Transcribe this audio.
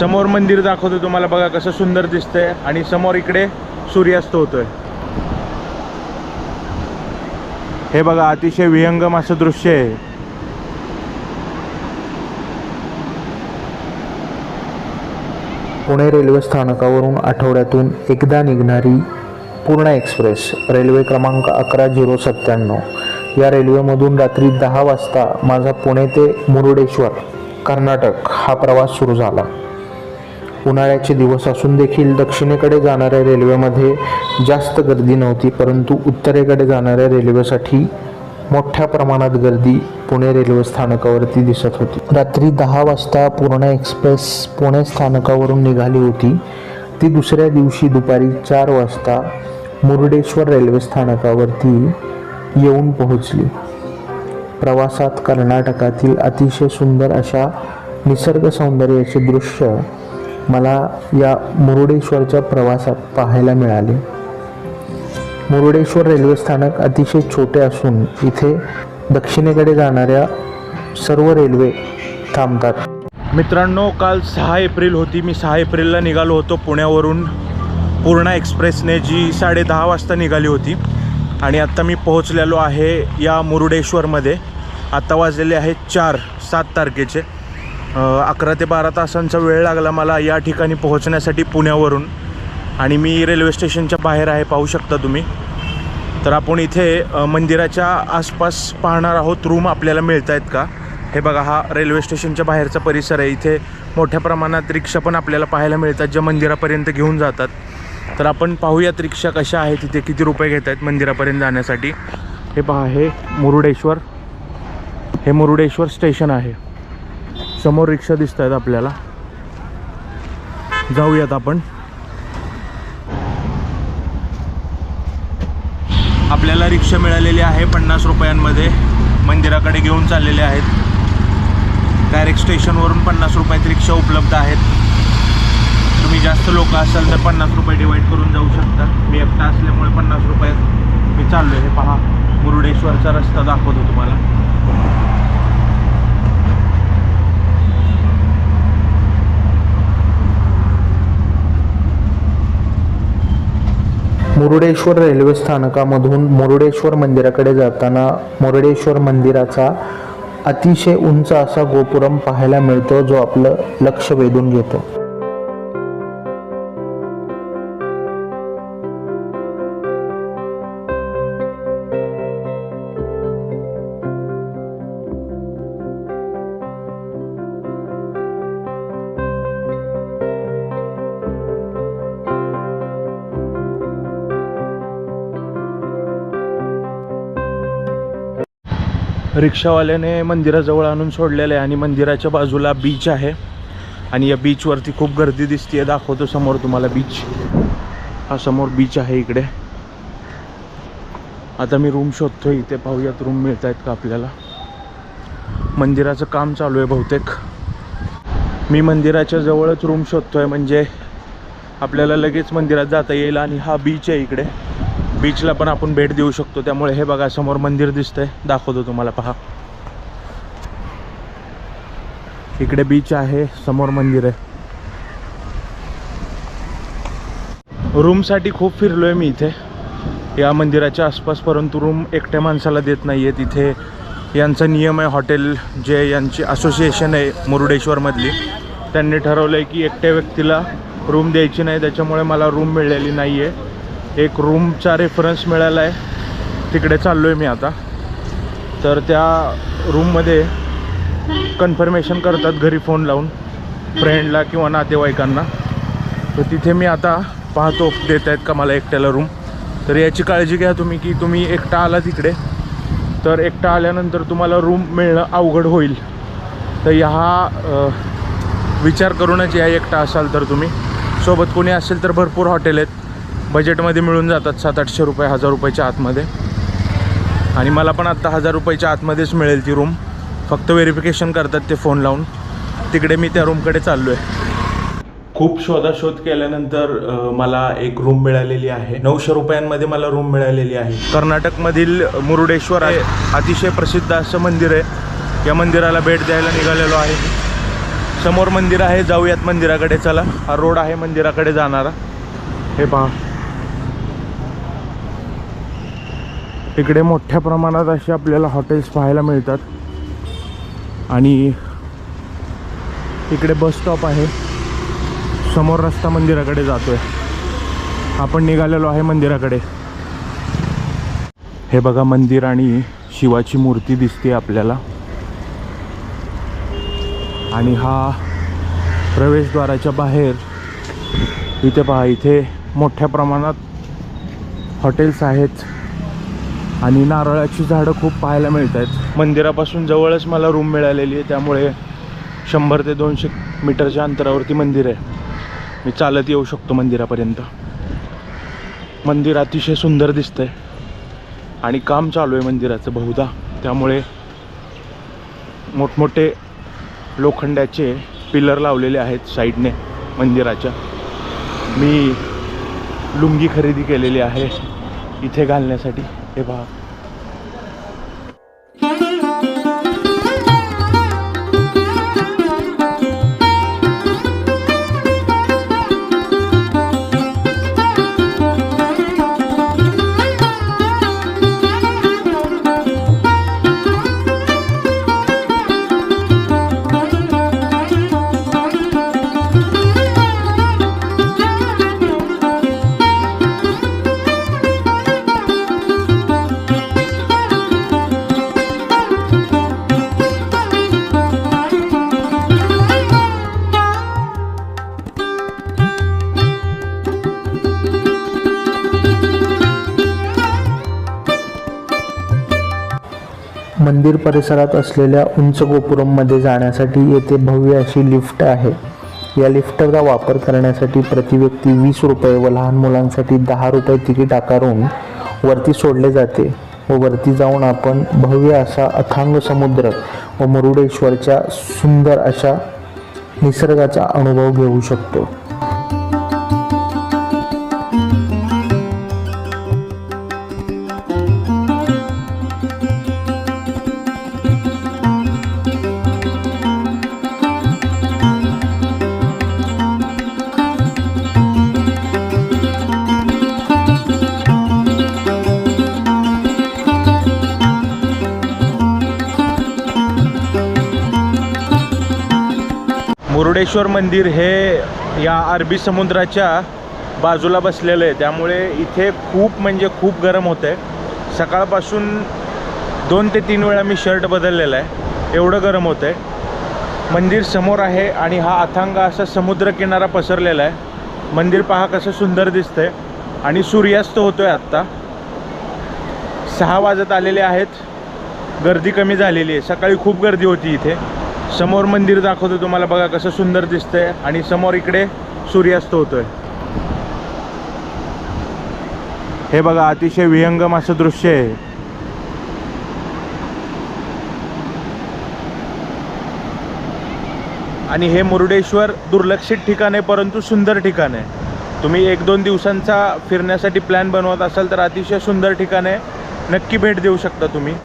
समोर मंदिर दाखवतो तुम्हाला. बघा कसं सुंदर दिसतंय. आणि समोर इकडे सूर्यास्त होतोय. हे बघा अतिशय विहंगम असं दृश्य आहे. पुणे रेल्वे स्थानकावरून आठवड्यातून एकदा निघणारी पूर्ण एक्सप्रेस रेल्वे क्रमांक अकरा झिरो सत्त्याण्णव. या रेल्वेमधून रात्री दहा वाजता माझा पुणे ते मुरुडेश्वर कर्नाटक हा प्रवास सुरू झाला. उन्हाळ्याचे दिवस असून देखील दक्षिणेकडे जाणाऱ्या रेल्वेमध्ये जास्त गर्दी नव्हती परंतु उत्तरेकडे जाणाऱ्या रेल्वेसाठी मोठ्या प्रमाणात गर्दी पुणे रेल्वे स्थानकावरती दिसत होती. रात्री दहा वाजता पूर्ण एक्सप्रेस पुणे स्थानकावरून निघाली होती. ती दुसऱ्या दिवशी दुपारी चार वाजता मुरडेश्वर रेल्वे स्थानकावरती येऊन पोहोचली. प्रवासात कर्नाटकातील अतिशय सुंदर अशा निसर्ग सौंदर्याचे दृश्य मला या मुरुडेश्वरच्या प्रवासात पाहायला मिळाले. मुरुडेश्वर रेल्वे स्थानक अतिशय छोटे असून इथे दक्षिणेकडे जाणाऱ्या सर्व रेल्वे थांबतात. मित्रांनो काल सहा एप्रिल होती. मी सहा एप्रिलला निघालो होतो पुण्यावरून. पूर्णा एक्सप्रेसने जी साडे दहा वाजता निघाली होती. आणि आत्ता मी पोहोचलेलो आहे या मुरुडेश्वरमध्ये. आत्ता वाजलेले आहे चार सात तारखेचे. अकरा ते बारा तासांचा वेळ लागला मला या ठिकाणी पोहोचण्यासाठी पुण्यावरून. आणि मी रेल्वे स्टेशनच्या बाहेर आहे पाहू शकता तुम्ही. तर आपण इथे मंदिराच्या आसपास पाहणार आहोत रूम आपल्याला मिळत आहेत का? हे बघा हा रेल्वे स्टेशनच्या बाहेरचा परिसर आहे. इथे मोठ्या प्रमाणात रिक्षा पण आपल्याला पाहायला मिळतात ज्या मंदिरापर्यंत घेऊन जातात. तर आपण पाहूयात रिक्षा कशा आहेत इथे किती रुपये घेत आहेत मंदिरापर्यंत जाण्यासाठी. हे पहा हे मुरुडेश्वर. हे मुरुडेश्वर स्टेशन आहे. समोर रिक्षा दिसत आहेत आपल्याला. जाऊयात आपण. आपल्याला रिक्षा मिळालेली आहे पन्नास रुपयांमध्ये. मंदिराकडे घेऊन चाललेले आहेत. डायरेक्ट स्टेशनवरून पन्नास रुपयात रिक्षा उपलब्ध आहेत. तुम्ही जास्त लोक असाल तर पन्नास रुपये डिवाईड करून जाऊ शकता. मी एकटा असल्यामुळे पन्नास रुपयात मी चाललो हे पहा मुरुडेश्वरचा रस्ता दाखवतो तुम्हाला. मुरुडेश्वर रेल्वे स्थानकामधून मुरुडेश्वर मंदिराकडे जाताना मुरुडेश्वर मंदिराचा अतिशय उंच असा गोपुरम पाहायला मिळतो जो आपलं लक्ष वेधून घेतो. रिक्षावाल्याने मंदिराजवळ आणून सोडलेलं आहे आणि मंदिराच्या बाजूला बीच आहे. आणि या बीचवरती खूप गर्दी दिसते दाखवतो समोर तुम्हाला बीच हा समोर बीच आहे इकडे. आता मी रूम शोधतो इथे पाहूयात रूम मिळत आहेत का आपल्याला. मंदिराचं काम चालू आहे बहुतेक. मी मंदिराच्या जवळच रूम शोधतोय. म्हणजे आपल्याला लगेच मंदिरात जाता येईल आणि हा बीच आहे इकडे. बीचला पण आपण भेट देऊ शकतो. त्यामुळे हे बघा समोर मंदिर दिसतंय. दाखवतो तुम्हाला पहा. इकडे बीच आहे समोर मंदिर आहे. रूमसाठी खूप फिरलोय मी इथे. या मंदिराच्या आसपास परंतु रूम एकट्या माणसाला देत नाही आहे तिथे यांचा नियम आहे हॉटेल जे यांची असोसिएशन आहे मुरुडेश्वरमधली त्यांनी ठरवलं आहे की एकट्या व्यक्तीला रूम द्यायची नाही. त्याच्यामुळे मला रूम मिळालेली नाही आहे एक रूमचा रेफरन्स मिळाला आहे तिकडे चाललो आहे मी आता. तर त्या रूममध्ये कन्फर्मेशन करतात घरी फोन लावून फ्रेंडला किंवा नातेवाईकांना. तर तिथे मी आता पाहतो देत आहेत का मला एकट्याला रूम तर याची काळजी घ्या तुम्ही की तुम्ही एकटा आला तिकडे. तर एकटा आल्यानंतर तुम्हाला रूम मिळणं अवघड होईल. तर ह्या विचार करूनच या एकटा असाल तर तुम्ही. सोबत कोणी असेल तर भरपूर हॉटेल आहेत. बजेटमध्ये मिळून जातात सात आठशे रुपये हजार रुपयाच्या आतमध्ये. आणि मला पण आत्ता हजार रुपयाच्या आतमध्येच मिळेल ती रूम फक्त व्हेरिफिकेशन करतात ते फोन लावून. तिकडे मी त्या रूमकडे चाललो आहे खूप शोधाशोध केल्यानंतर मला एक रूम मिळालेली आहे. नऊशे रुपयांमध्ये मला रूम मिळालेली आहे. कर्नाटकमधील मुरुडेश्वर आहे. अतिशय प्रसिद्ध असं मंदिर आहे. या मंदिराला भेट द्यायला निघालेलो आहे. समोर मंदिर आहे. जाऊयात मंदिराकडे चला. हा रोड आहे मंदिराकडे जाणारा. हे पहा. इकडे मोठ्या प्रमाणात असे आपल्याला हॉटेल्स पाहायला मिळतात. आणि इकडे बस स्टॉप आहे. समोर रस्ता मंदिराकडे जातोय. आपण निघालेलो आहे मंदिराकडे. हे बघा मंदिर आणि शिवाची मूर्ती दिसते आपल्याला. आणि हा प्रवेशद्वाराच्या बाहेर इथे पहा इथे मोठ्या प्रमाणात हॉटेल्स आहेत. आणि नारळाची झाडं खूप पाहायला मिळत आहेत मंदिरापासून जवळच मला रूम मिळालेली आहे त्यामुळे शंभर ते दोनशे मीटरच्या अंतरावरती मंदिर आहे. मी चालत येऊ शकतो मंदिरापर्यंत. मंदिर अतिशय सुंदर दिसतंय. आणि काम चालू आहे मंदिराचं बहुधा. त्यामुळे मोठमोठे लोखंडाचे पिलर लावलेले आहेत साईडने मंदिराच्या. मी लुंगी खरेदी केलेली आहे इथे घालण्यासाठी. हे पहा मंदिर परिसरात असलेल्या उंच गोपुरममध्ये जाण्यासाठी येथे भव्य अशी लिफ्ट आहे. या लिफ्टचा वापर करण्यासाठी प्रति व्यक्ती वीस रुपये व लहान मुलांसाठी दहा रुपये तिकीट आकारून वरती सोडले जाते व वरती जाऊन आपण भव्य असा अथांग समुद्र व मुरुडेश्वरच्या सुंदर अशा निसर्गाचा अनुभव घेऊ शकतो. मुरुडेश्वर मंदिर हे या अरबी समुद्राच्या बाजूला बसलेलं आहे. त्यामुळे इथे खूप म्हणजे खूप गरम होतं आहे सकाळपासून दोन ते तीन वेळा मी शर्ट बदललेला आहे. एवढं गरम होतं आहे मंदिर समोर आहे आणि हा अथांग असा समुद्रकिनारा पसरलेला आहे. मंदिर पहा कसं सुंदर दिसतंय. आणि सूर्यास्त होतोय आत्ता. सहा वाजत आलेले आहेत. गर्दी कमी झालेली आहे. सकाळी खूप गर्दी होती इथे. समोर मंदिर दाखवतो तुम्हाला बघा कसं सुंदर दिसतंय. आणि समोर इकडे सूर्यास्त होतोय. हे बघा अतिशय विहंगम असं दृश्य आहे. आणि हे मुरुडेश्वर दुर्लक्षित ठिकाण आहे परंतु सुंदर ठिकाण आहे. तुम्ही एक दोन दिवसांचा फिरण्यासाठी प्लॅन बनवत असाल तर अतिशय सुंदर ठिकाण आहे. नक्की भेट देऊ शकता तुम्ही.